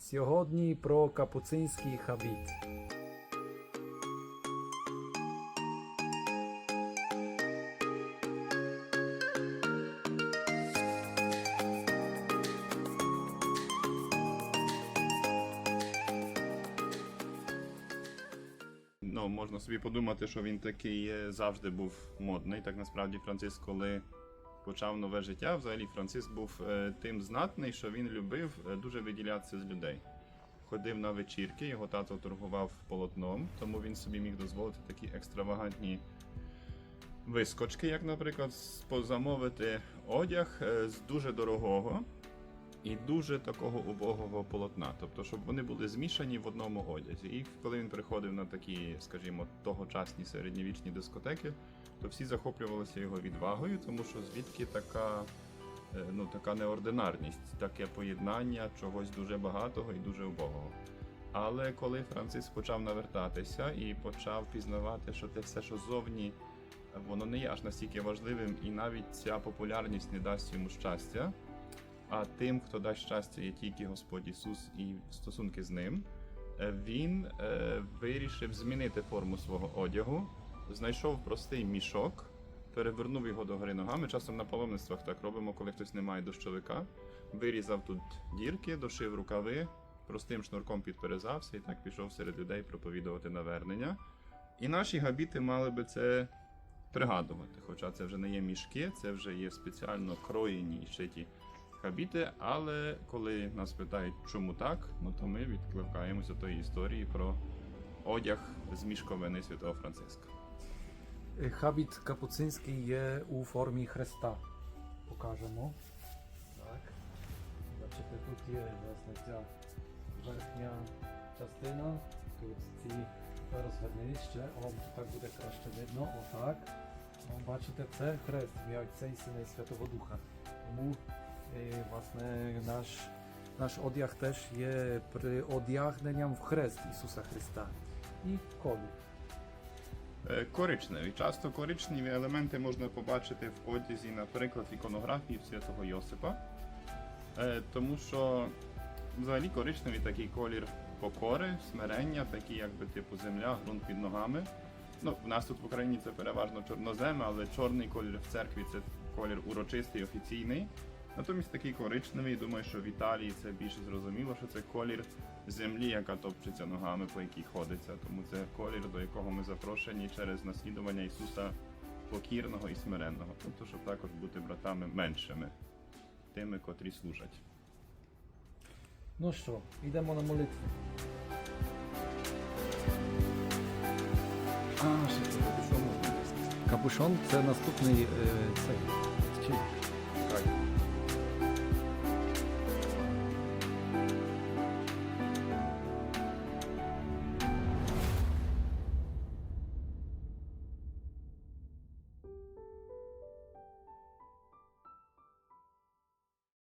Сьогодні про капуцинський хабіт. Ну, можна собі подумати, що він такий е, завжди був модний. Так насправді Франциск, коли почав нове життя, взагалі Франциск був е, тим знатний, що він любив е, дуже виділятися з людей. Ходив на вечірки, його тато торгував полотном, тому він собі міг дозволити такі екстравагантні вискочки, як, наприклад, позамовити одяг е, з дуже дорогого і дуже такого убогого полотна. Тобто, щоб вони були змішані в одному одязі. І коли він приходив на такі, скажімо, тогочасні середньовічні дискотеки, то всі захоплювалися його відвагою, тому що звідки така, е, ну, така неординарність, таке поєднання чогось дуже багатого і дуже убогого. Але коли Франциск почав навертатися і почав пізнавати, що те все, що ззовні, воно не є аж настільки важливим, і навіть ця популярність не дасть йому щастя. А тим, хто дасть щастя, є тільки Господь Ісус і стосунки з ним. Е, Він е, вирішив змінити форму свого одягу, знайшов простий мішок, перевернув його догори ногами. Часом на паломництвах так робимо, коли хтось не має дощовика. Вирізав тут дірки, дошив рукави, простим шнурком підперезався і так пішов серед людей проповідувати навернення. І наші габіти мали би це пригадувати. Хоча це вже не є мішки, це вже є спеціально кроєні і шиті хабіти. Але коли нас питають, чому так, ну то ми відкликаємося до тої історії про одяг з мішковини святого Франциска. Хабіт капуцинський є у формі хреста. Покажемо. Так. Бачите, тут є власне ця верхня частина. Тут ці розвернені ще. О, так буде краще видно. Отак. Бачите, це хрест Отця і Сина Святого Духа. Тому е, власне наш, одяг теж є приодягненням в хрест Ісуса Христа. І колір. Е, Коричневі. Часто коричневі елементи можна побачити в одязі, наприклад, в іконографії святого Йосипа. Тому що взагалі коричневий такий колір покори, смирення, такий якби типу земля, ґрунт під ногами. Ну, в нас тут в Україні це переважно чорнозем, але чорний колір в церкві це колір урочистий, офіційний. Натомість такий коричневий, думаю, що в Італії це більше зрозуміло, що це колір землі, яка топчеться ногами, по якій ходиться. Тому це колір, до якого ми запрошені через наслідування Ісуса покірного і смиренного. Тобто, щоб також бути братами меншими, тими, котрі служать. Ну що, йдемо на молитву. А, ще це капюшон. Капюшон це наступний е, цей.